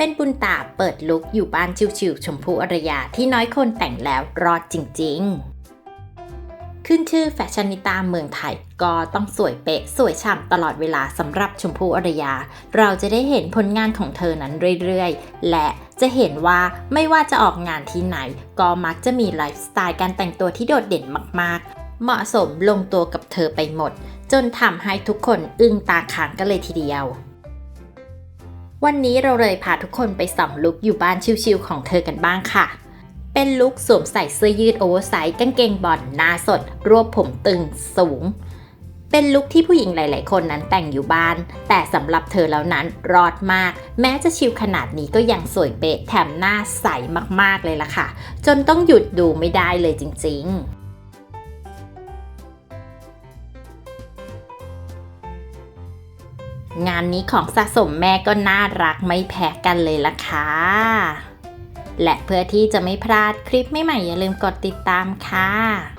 เป็นบุญตาเปิดลุกอยู่บ้านชิวๆชมพูอรยาที่น้อยคนแต่งแล้วรอดจริงๆ ขึ้นชื่อแฟชั่นนิตาเมืองไทยก็ต้องสวยเป๊ะสวยฉ่ำตลอดเวลาสำหรับชมพูอรยา เราจะได้เห็นผลงานของเธอนั้นเรื่อยๆ และจะเห็นว่าไม่ว่าจะออกงานที่ไหน ก็มักจะมีไลฟ์สไตล์การแต่งตัวที่โดดเด่นมากๆ เหมาะสมลงตัวกับเธอไปหมด จนทำให้ทุกคนอึ้งตาค้างกันเลยทีเดียว วันนี้เราเลยพาทุกคนไปส่องลุคอยู่บ้านชิวๆของเธอกันบ้างค่ะ เป็นลุคสวมใส่เสื้อยืดโอเวอร์ไซส์กางเกงบอลหน้าสด รวบผมตึงสูง เป็นลุคที่ผู้หญิงหลาย ๆ คนนั้นแต่งอยู่บ้าน แต่สำหรับเธอแล้วนั้นรอดมาก แม้จะชิวขนาดนี้ก็ยังสวยเป๊ะแถมหน้าใสมากๆเลยล่ะค่ะ จนต้องหยุดดูไม่ได้เลยจริง ๆ งานนี้ของสะสมแม่ก็น่ารักไม่แพ้กันเลยล่ะค่ะ และเพื่อที่จะไม่พลาดคลิปใหม่ๆอย่าลืมกดติดตามค่ะ